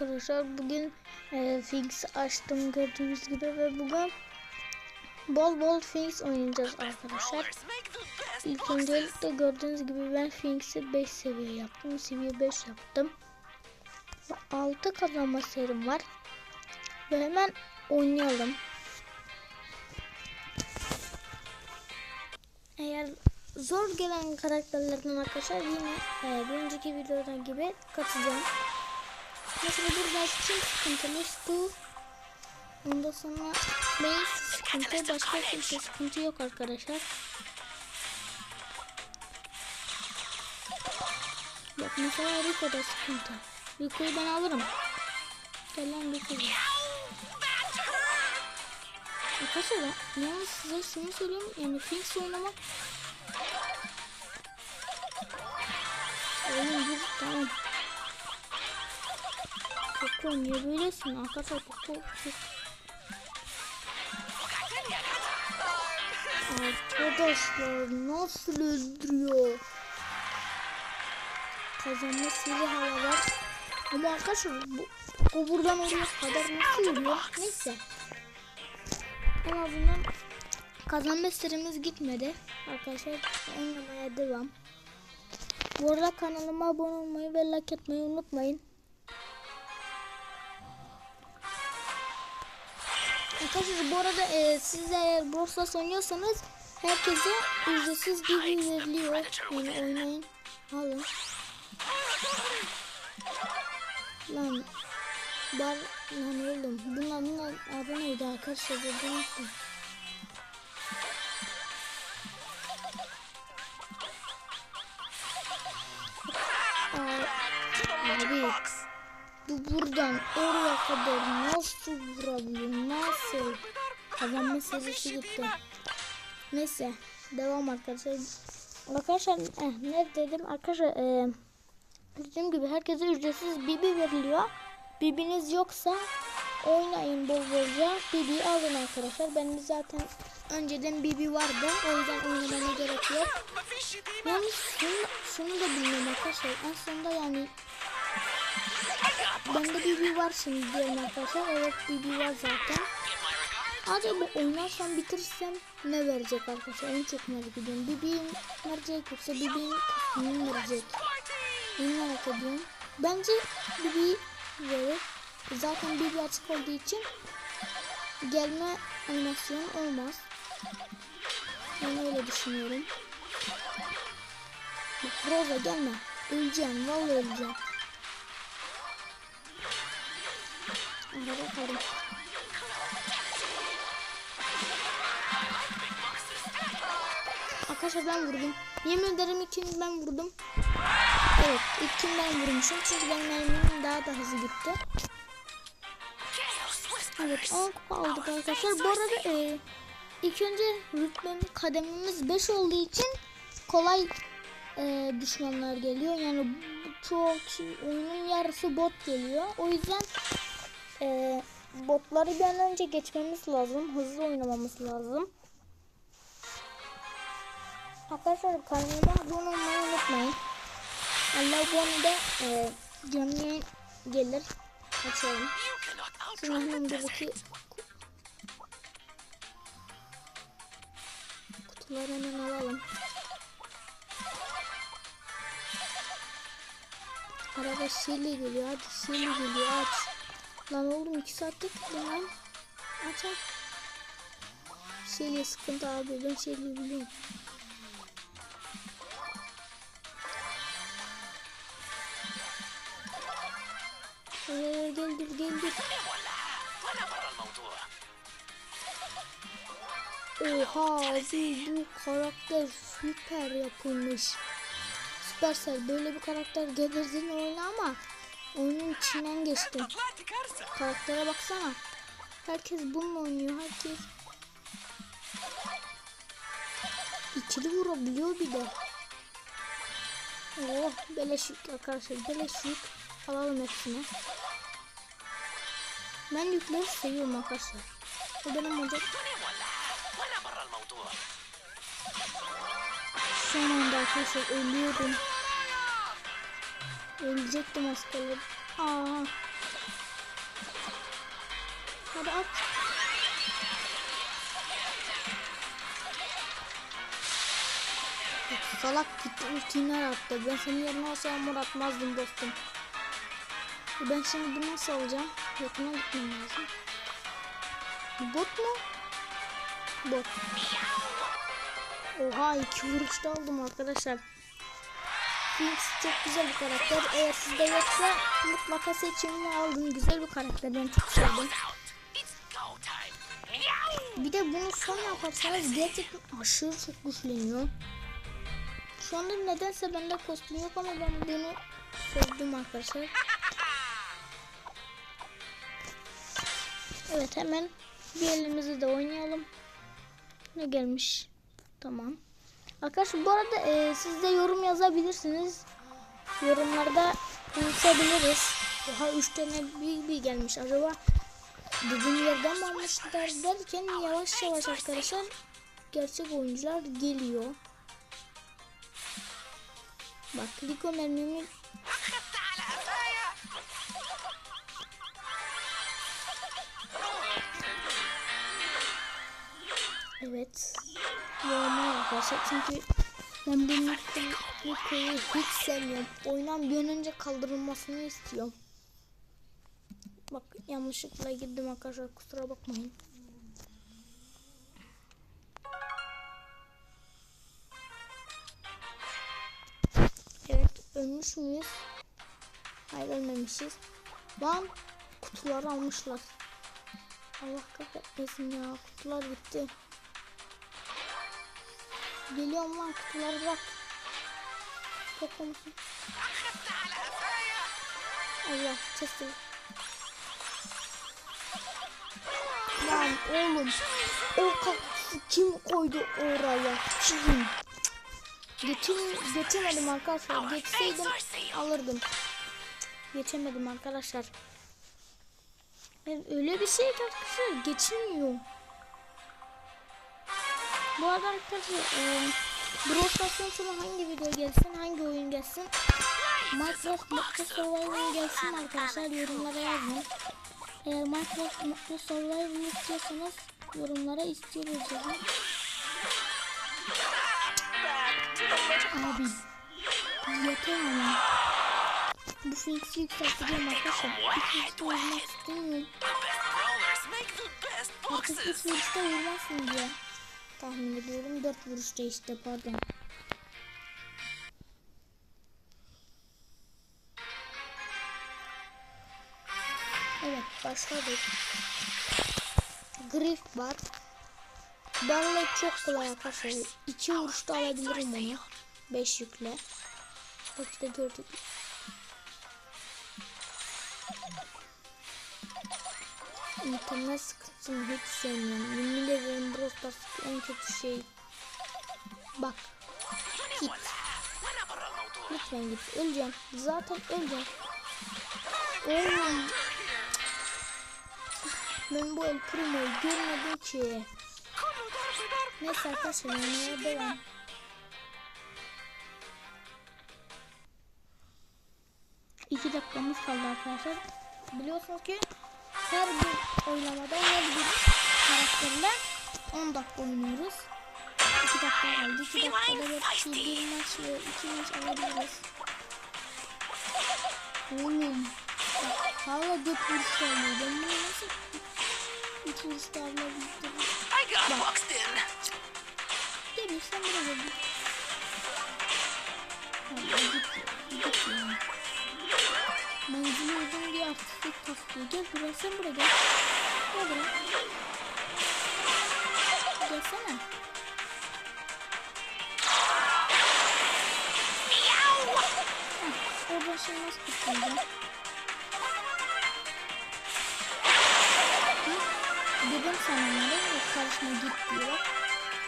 Arkadaşlar bugün e, Things açtım gördüğünüz gibi ve bugün bol bol Things oynayacağız arkadaşlar. İlk öncelikle gördüğünüz gibi ben Things'i 5 seviye yaptım. Seviye 5 yaptım. Ve 6 kazanma serim var. Ve hemen oynayalım. Eğer zor gelen karakterlerden arkadaşlar yine e, önceki videodan gibi katacağım. Mesela burada kim sıkıntılı bu. Ondan sonra Mace sıkıntı başka kimse sıkıntı yok arkadaşlar. Bak mesela Rico da sıkıntı. Rico'yu ben alırım. Gel lan Rico'yu. Arkadaşlar ben yalnız size şunu söyleyeyim. Yani Finks oynamak Oyun bir tamam. Koko niye böylesin arkadaşlar Koko çok... Arkadaşlar nasıl öldürüyor? Kazanma sili hala var. Ama arkadaşlar bu, o buradan oraya kadar nasıl yürüyor? Neyse. En azından kazanma serimiz gitmedi. Arkadaşlar oynamaya devam. Bu arada kanalıma abone olmayı ve like etmeyi unutmayın. Arkadaşlar bu arada e, siz eğer Brawl oynuyorsanız herkese ücretsiz bir veriliyor. Yani oynayın. Alın. Lan Bar lan oğlum bunların adı neydi arkadaşlar ben unuttum. Abi bu buradan oraya kadar nasıl vurabiliyor nasıl? Kazanma serisi gitti. Neyse devam arkadaşlar. Arkadaşlar eh, ne dedim? Arkadaşlar eh, dediğim gibi herkese ücretsiz bibi veriliyor. Bibiniz yoksa oynayın bol bolca. Bibi alın arkadaşlar. Benim zaten önceden bibi vardı. O yüzden oynamama gerek yok. Yalnız şunu, şunu da bilmiyorum arkadaşlar. En yani bende BB var şimdi diyelim arkadaşlar. Evet BB var zaten. Acaba oynarsam bitirirsem ne verecek arkadaşlar? En çok merak ediyorum. BB'nin verecek yoksa BB'nin kostümünü verecek? Bunu merak ediyorum. Bence BB verir. Zaten BB açık olduğu için gelme animasyonu olmaz. Ben öyle düşünüyorum. Roza gelme. Öleceğim. Vallahi öleceğim. Arkadaşlar ben vurdum. Yemin ederim ikini ben vurdum. Evet ilkini ben vurmuşum. Çünkü benim elimim daha da hızlı gitti. Evet 10 kupa aldık arkadaşlar. Bu arada e, ilk önce kademimiz 5 olduğu için kolay e, düşmanlar geliyor. Yani çok oyunun yarısı bot geliyor. O yüzden e, botları bir an önce geçmemiz lazım. Hızlı oynamamız lazım. Arkadaşlar kanalıma abone olmayı unutmayın. Allah abone de e, canlı gelir. Açalım. Şimdi hemen buradaki kutuları hemen alalım. Araba Şili geliyor hadi Şili geliyor aç. Lan oğlum 2 saattir tuttum lan. Aç aç. Şili sıkıntı abi ben Şili biliyorum. Ee, geldir geldir. Oha abi bu karakter süper yapılmış. Supercell böyle bir karakter gelirsin oyna ama oyunun içinden geçtim. Karaktere baksana. Herkes bununla oynuyor. Herkes ikili vurabiliyor bir de. Oh beleş yük arkadaşlar beleş yük. Alalım hepsini. Ben yükleri seviyorum arkadaşlar. O benim olacak. Son anda arkadaşlar ölüyorum. Ölecektim az kalır. Aa. Hadi at. Salak gitti ultini attı. Ben senin yerine olsam mor atmazdım dostum. Ben şimdi bunu nasıl alacağım? Yakına gitmem lazım. Bot mu? Bot. Oha iki vuruşta aldım arkadaşlar. Phoenix çok güzel bir karakter. Eğer sizde yoksa mutlaka seçin ve alın. Güzel bir karakter. Ben çok sevdim. Bir de bunu son yaparsanız gerçekten aşırı çok güçleniyor. Şu anda nedense bende kostüm yok ama ben bunu sevdim arkadaşlar. Evet hemen bir elimizi de oynayalım. Ne gelmiş? Tamam. Arkadaşlar bu arada e, siz de yorum yazabilirsiniz. Yorumlarda konuşabiliriz. Daha 3 tane bir gelmiş. Acaba dediğim yerden mi almışlar derken yavaş yavaş arkadaşlar gerçek oyuncular geliyor. Bak Liko mermimi Evet. Yorma arkadaşlar çünkü ben bu Liko'yu hiç sevmiyorum. Oyundan bir an önce kaldırılmasını istiyorum. Bak yanlışlıkla girdim arkadaşlar kusura bakmayın. Evet ölmüş müyüz? Hayır ölmemişiz. Lan kutuları almışlar. Allah kahretmesin ya kutular gitti. Geliyorum lan kutuları bırak. Bakar mısın? Allah kesin. Lan oğlum o kaktüsü kim koydu oraya? Kim? Geçim, geçemedim arkadaşlar. Geçseydim alırdım. Geçemedim arkadaşlar. Ben öyle bir şey arkadaşlar geçilmiyor. Bu arada arkadaşlar e, Brawl Stars'tan hangi video gelsin, hangi oyun gelsin? Minecraft Mutlu Survival gelsin arkadaşlar yorumlara yazın. Eğer Minecraft Mutlu Survival istiyorsanız yorumlara istiyoruz yazın. Abi yeter ama. Bu Phoenix'i yükselteceğim arkadaşlar. Bir Phoenix'te vurmak istemiyorum. Artık üç vuruşta vurmazsın diye tahmin ediyorum. Dört vuruşta işte pardon. Evet başladık. Griff var. Benle çok kolay arkadaşlar. İki vuruşta alabilirim onu. Beş yükle. Bak işte gördük. İnternet sıkıntısını hiç sevmiyorum. Yemin ederim Brawl en kötü şey. Bak. Git. Lütfen git. Öleceğim. Zaten öleceğim. Oğlum. Ben bu El Primo'yu görmedim ki. Neyse arkadaşlar oynamaya devam. İki dakikamız kaldı arkadaşlar. Biliyorsunuz ki her bir oylamada her bir karakterle 10 dakika oynuyoruz. 2 dakika kaldı. 2 dakikada belki bir maç ve 2 maç alabiliriz. Oğlum. Hala 4 vuruş alıyor. Ben bunu nasıl 3 vuruşta alabildim? I got Bak. Demir sen buraya gel. Hadi git. Git ya. Menzili uzun diye artistik taslıyor. Gel buraya sen buraya gel. Gel buraya. Gelsene. Oradan şey nasıl kurtulacağım? Hı? Dedim sana ne? Karşıma git diyor.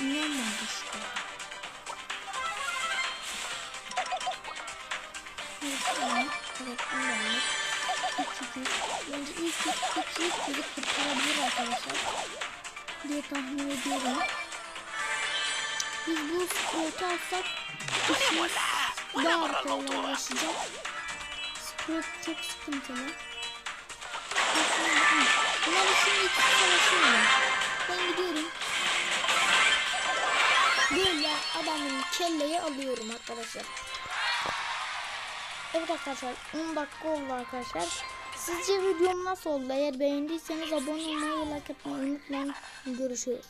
İnanmadı işte. Evet, aldık. İlk iki. Bence ilk iki, iki, ilk biri kurtarabilir arkadaşlar. Diye tahmin ediyorum. Biz bu sportu alsak işimiz daha kolaylaşacak. Sport çok sıkıntılı. Bunlar şimdi savaşıyor mu? Ben gidiyorum. Böyle adamın kelleyi alıyorum arkadaşlar. Evet arkadaşlar 10 dakika oldu arkadaşlar. Sizce videom nasıl oldu? Eğer beğendiyseniz abone olmayı, like atmayı unutmayın. Görüşürüz.